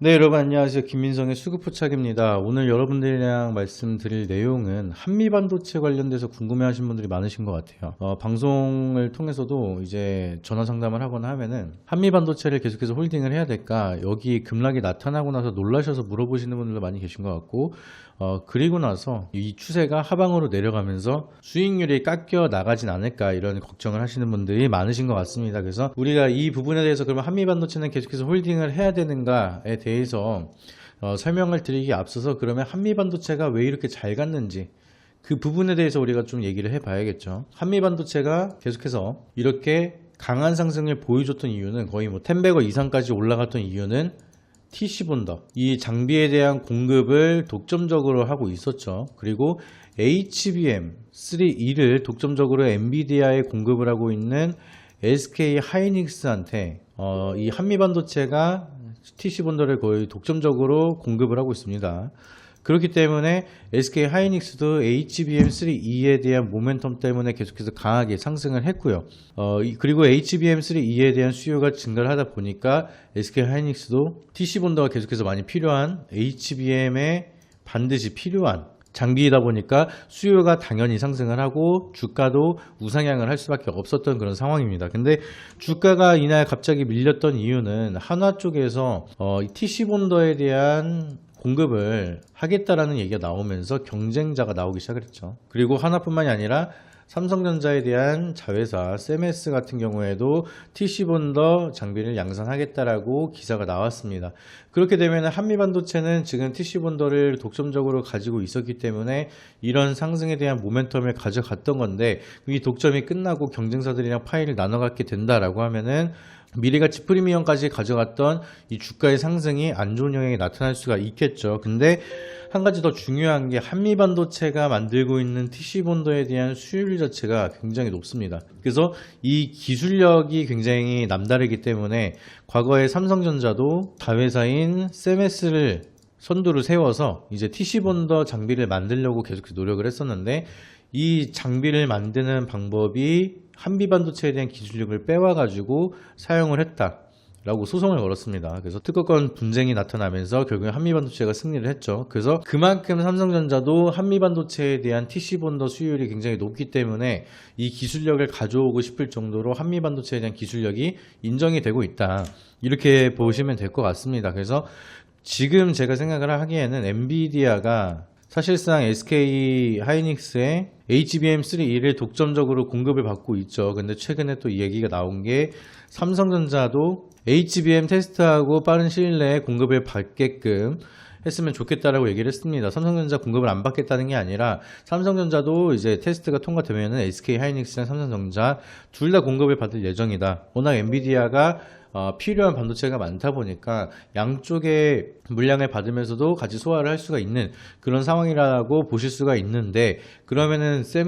네, 여러분 안녕하세요. 김민성의 수급포착입니다. 오늘 여러분들이랑 말씀드릴 내용은 한미 반도체 관련돼서 궁금해하신 분들이 많으신 것 같아요. 어, 방송을 통해서도 이제 전화 상담을 하거나 하면은 한미 반도체를 계속해서 홀딩을 해야 될까? 여기 급락이 나타나고 나서 놀라셔서 물어보시는 분들도 많이 계신 것 같고, 어, 그리고 나서 이 추세가 하방으로 내려가면서 수익률이 깎여 나가진 않을까 이런 걱정을 하시는 분들이 많으신 것 같습니다. 그래서 우리가 이 부분에 대해서 그러면 한미 반도체는 계속해서 홀딩을 해야 되는가에 대해 서 어, 설명을 드리기 앞서서 그러면 한미 반도체가 왜 이렇게 잘 갔는지 그 부분에 대해서 우리가 좀 얘기를 해봐야겠죠. 한미 반도체가 계속해서 이렇게 강한 상승을 보여줬던 이유는 거의 뭐 10배거 이상까지 올라갔던 이유는 TC 본더 이 장비에 대한 공급을 독점적으로 하고 있었죠. 그리고 HBM3E를 독점적으로 엔비디아에 공급을 하고 있는 SK 하이닉스한테 어, 이 한미 반도체가 TC 본더를 거의 독점적으로 공급을 하고 있습니다. 그렇기 때문에 SK 하이닉스도 HBM3E에 대한 모멘텀 때문에 계속해서 강하게 상승을 했고요. 어, 이- 그리고 HBM3E에 대한 수요가 증가를 하다 보니까 SK 하이닉스도 TC 본더가 계속해서 많이 필요한 HBM에 반드시 필요한 장비이다 보니까 수요가 당연히 상승을 하고 주가도 우상향을 할 수밖에 없었던 그런 상황입니다. 근데 주가가 이날 갑자기 밀렸던 이유는 한화 쪽에서 어, 이 TC 본더에 대한 공급을 하겠다라는 얘기가 나오면서 경쟁자가 나오기 시작을 했죠. 그리고 하나뿐만이 아니라 삼성전자에 대한 자회사 세메스 같은 경우에도 TC 본더 장비를 양산하겠다라고 기사가 나왔습니다. 그렇게 되면 한미반도체는 지금 TC 본더를 독점적으로 가지고 있었기 때문에 이런 상승에 대한 모멘텀을 가져갔던 건데 이 독점이 끝나고 경쟁사들이랑 파일을 나눠 갖게 된다라고 하면은 미래가치 프리미엄까지 가져갔던 이 주가의 상승이 안 좋은 영향이 나타날 수가 있겠죠. 근데 한 가지 더 중요한 게 한미 반도체가 만들고 있는 TC 본더에 대한 수율 자체가 굉장히 높습니다. 그래서 이 기술력이 굉장히 남다르기 때문에 과거에 삼성전자도 자회사인 세메스를 선두를 세워서 이제 TC 본더 장비를 만들려고 계속 노력을 했었는데 이 장비를 만드는 방법이 한비 반도체에 대한 기술력을 빼와가지고 사용을 했다. 라고 소송을 걸었습니다. 그래서 특허권 분쟁이 나타나면서 결국에 한미반도체가 승리를 했죠. 그래서 그만큼 삼성전자도 한미반도체에 대한 TC 본더 수율이 굉장히 높기 때문에 이 기술력을 가져오고 싶을 정도로 한미반도체에 대한 기술력이 인정이 되고 있다. 이렇게 보시면 될 것 같습니다. 그래서 지금 제가 생각을 하기에는 엔비디아가 사실상 SK 하이닉스의 HBM3E를 독점적으로 공급을 받고 있죠. 근데 최근에 또 이 얘기가 나온 게 삼성전자도 HBM 테스트하고 빠른 시일 내에 공급을 받게끔 했으면 좋겠다라고 얘기를 했습니다. 삼성전자 공급을 안 받겠다는 게 아니라 삼성전자도 이제 테스트가 통과되면은 SK 하이닉스랑 삼성전자 둘 다 공급을 받을 예정이다. 워낙 엔비디아가 어, 필요한 반도체가 많다 보니까 양쪽의 물량을 받으면서도 같이 소화를 할 수가 있는 그런 상황이라고 보실 수가 있는데 그러면은 세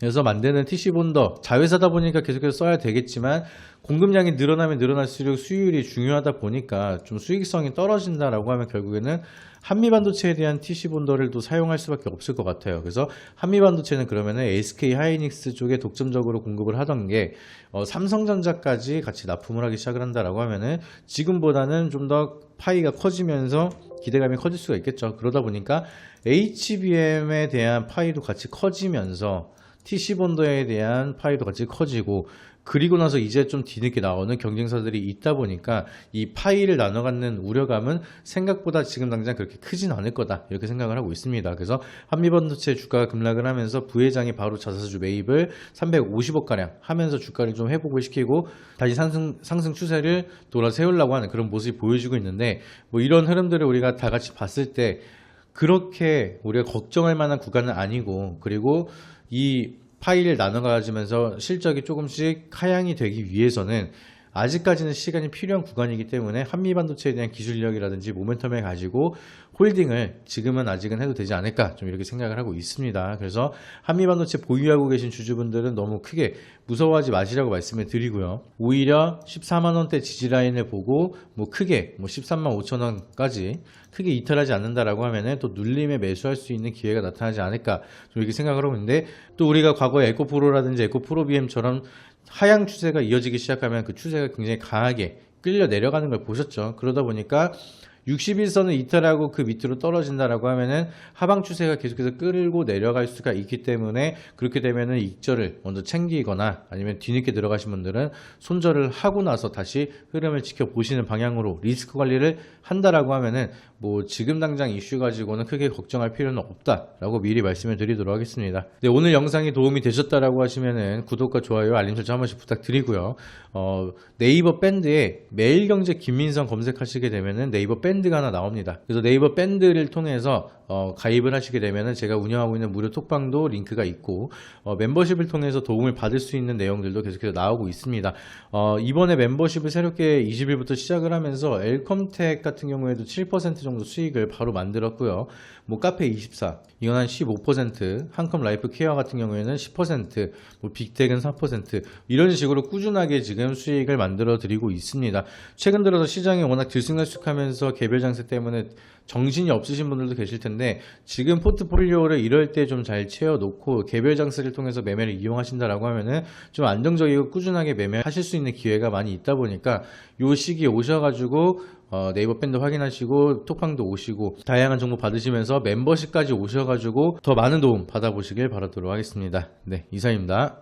메스에서 만드는 TC 본더 자회사다 보니까 계속해서 써야 되겠지만 공급량이 늘어나면 늘어날수록 수율이 중요하다 보니까 좀 수익성이 떨어진다라고 하면 결국에는 한미 반도체에 대한 TC 본더를 또 사용할 수밖에 없을 것 같아요. 그래서 한미 반도체는 그러면은 SK 하이닉스 쪽에 독점적으로 공급을 하던 게 어, 삼성전자까지 같이 납품을 하기 시작을 한다라고 하면은 지금보다는 좀 더 파이가 커지면서 기대감이 커질 수가 있겠죠. 그러다 보니까 HBM에 대한 파이도 같이 커지면서 TC 본더에 대한 파이도 같이 커지고 그리고 나서 이제 좀 뒤늦게 나오는 경쟁사들이 있다 보니까 이 파이를 나눠 갖는 우려감은 생각보다 지금 당장 그렇게 크진 않을 거다 이렇게 생각을 하고 있습니다. 그래서 한미반도체 주가가 급락을 하면서 부회장이 바로 자사주 매입을 350억 가량 하면서 주가를 좀 회복을 시키고 다시 상승 상승 추세를 돌아 세우려고 하는 그런 모습이 보여지고 있는데 뭐 이런 흐름들을 우리가 다 같이 봤을 때 그렇게 우리가 걱정할 만한 구간은 아니고 그리고 이 파일을 나눠 가지면서 실적이 조금씩 하향이 되기 위해서는 아직까지는 시간이 필요한 구간이기 때문에 한미 반도체에 대한 기술력이라든지 모멘텀을 가지고 홀딩을 지금은 아직은 해도 되지 않을까 좀 이렇게 생각을 하고 있습니다. 그래서 한미 반도체 보유하고 계신 주주분들은 너무 크게 무서워하지 마시라고 말씀을 드리고요. 오히려 14만 원대 지지 라인을 보고 뭐 크게 뭐 13만 5천 원까지 크게 이탈하지 않는다라고 하면은 또 눌림에 매수할 수 있는 기회가 나타나지 않을까 좀 이렇게 생각을 하고 있는데 또 우리가 과거에 에코프로라든지 에코프로비엠처럼 하향 추세가 이어지기 시작하면 그 추세가 굉장히 강하게 끌려 내려가는 걸 보셨죠. 그러다 보니까 60일선을 이탈하고 그 밑으로 떨어진다라고 하면은 하방 추세가 계속해서 끌고 내려갈 수가 있기 때문에 그렇게 되면은 익절을 먼저 챙기거나 아니면 뒤늦게 들어가신 분들은 손절을 하고 나서 다시 흐름을 지켜보시는 방향으로 리스크 관리를 한다라고 하면은 뭐 지금 당장 이슈 가지고는 크게 걱정할 필요는 없다라고 미리 말씀을 드리도록 하겠습니다. 네, 오늘 영상이 도움이 되셨다라고 하시면은 구독과 좋아요, 알림 설정 한 번씩 부탁드리고요. 어, 네이버 밴드에 매일경제 김민성 검색하시게 되면은 네이버 밴드가 하나 나옵니다. 그래서 네이버 밴드를 통해서 어, 가입을 하시게 되면은 제가 운영하고 있는 무료 톡방도 링크가 있고 어, 멤버십을 통해서 도움을 받을 수 있는 내용들도 계속해서 나오고 있습니다. 어, 이번에 멤버십을 새롭게 20일부터 시작을 하면서 엘컴텍 같은 경우에도 7% 정도 수익을 바로 만들었고요. 뭐 카페 24 이건 한 15%, 한컴 라이프 케어 같은 경우에는 10%, 뭐 빅텍은 4% 이런 식으로 꾸준하게 지금 수익을 만들어 드리고 있습니다. 최근 들어서 시장이 워낙 들쑥날쑥하면서 개별 장세 때문에 정신이 없으신 분들도 계실 텐데 지금 포트폴리오를 이럴 때 좀 잘 채워 놓고 개별 장세를 통해서 매매를 이용하신다라고 하면은 좀 안정적이고 꾸준하게 매매하실 수 있는 기회가 많이 있다 보니까 요 시기에 오셔가지고 어, 네이버 밴드 확인하시고 톡방도 오시고 다양한 정보 받으시면서 멤버십까지 오셔가지고 더 많은 도움 받아보시길 바라도록 하겠습니다. 네 이상입니다.